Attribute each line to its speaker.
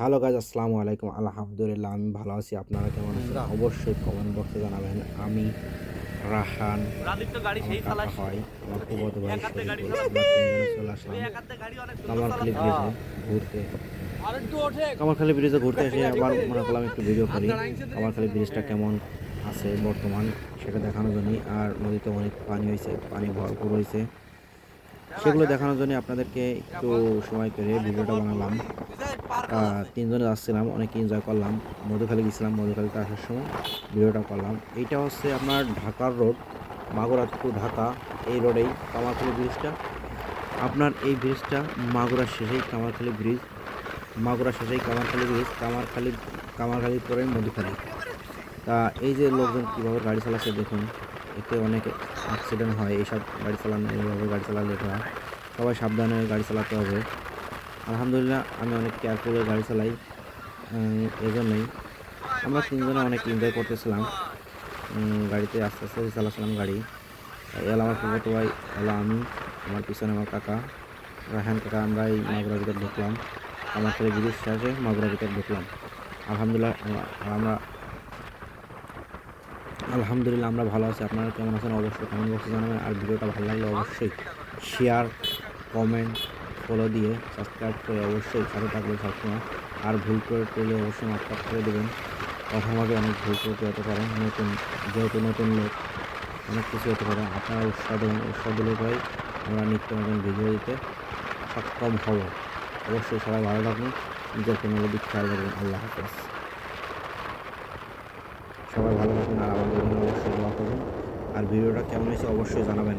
Speaker 1: Hello guys আসসালামু আলাইকুম। আলহামদুলিল্লাহ আমি ভালো আছি। আপনারা কেমন আছেন? অবশ্যই কমেন্ট বক্সে জানাবেন। আমি রাহান। আমার হয়। আমার ভাই চলে আসলাম। কামারখালি ব্রিজে ঘুরতে। কামারখালি ব্রিজে ঘুরতে এসে আবার মনে করলাম একটু ভিডিও করি। কামারখালি ব্রিজটা কেমন আছে বর্তমান সেটা দেখানোর জন্যই। আর নদীতে অনেক পানি হয়েছে পানি ভরপুর হয়েছে সেগুলো দেখানোর জন্য আপনাদেরকে একটু সময় করে ভিডিওটা বানালাম। তিনজনে যাচ্ছিলাম, অনেক এনজয় করলাম। মধুখালী গেছিলাম, মধুখালীতে আসার সময় ভিডিওটা করলাম। এইটা হচ্ছে আপনার ঢাকার রোড মাগুরা টু ঢাকা। এই রোডেই কামারখালী ব্রিজটা আপনার এই ব্রিজটা মাগুরা শেষেই কামারখালী ব্রিজ মাগুরা শেষেই কামারখালী ব্রিজ কামারখালী, কামারখালীর পরে মধুখালী। তা এই যে লোকজন কীভাবে গাড়ি চালাচ্ছে দেখুন। এতে অনেক অ্যাক্সিডেন্ট হয়, এইসব গাড়ি চালানো, এইভাবে গাড়ি চালালে এটা সবাই সাবধানে গাড়ি চালাতে হবে। আলহামদুলিল্লাহ, আমি অনেক কেয়ারফুলে গাড়ি চালাই এজন্যই। আমরা তিনজনে অনেক এনজয় করতেছিলাম। গাড়িতে আস্তে আস্তে চালাচ্ছিলাম গাড়ি। এলা আমার ফুফাতো ভাই এলা আমি, আমার পিছনে আমার কাকা রাহান কাকা, আমরা এই মাগুরার ভিতর ঢুকলাম। আমার ছেলে ব্রিজ শেষে মাগুরার ভিতর ঢুকলাম। আলহামদুলিল্লাহ আমরা আলহামদুলিল্লাহ, আমরা ভালো আছি। আপনারা কেমন আছেন? অবশ্যই কমেন্ট বক্সে জানাবেন। আর ভিডিওটা ভালো লাগলে অবশ্যই শেয়ার কমেন্ট ফলো দিয়ে সাবস্ক্রাইব করে অবশ্যই সাথে থাকবে সবসময়। আর ভুল করে করলে অবশ্যই মাফ করে দেবেন। মাঝে অনেক ভুল করতে হতে পারে। নতুন, যেহেতু নতুন লোক, অনেক কিছু হতে পারে। আপনারা উৎসাহ দেবেন উৎসাহ দিলে পরে আমরা নিত্য নতুন ভিডিও দিতে সক্ষম হব। অবশ্যই সবাই ভালো থাকবেন নিজের কোনো দিক খেয়াল রাখবেন। আল্লাহ হাফেজ। সবাই ভালো থাকুন আর আমাদের জন্য অবশ্যই দোয়া করবেন। আর ভিডিওটা কেমন হয়েছে অবশ্যই জানাবেন।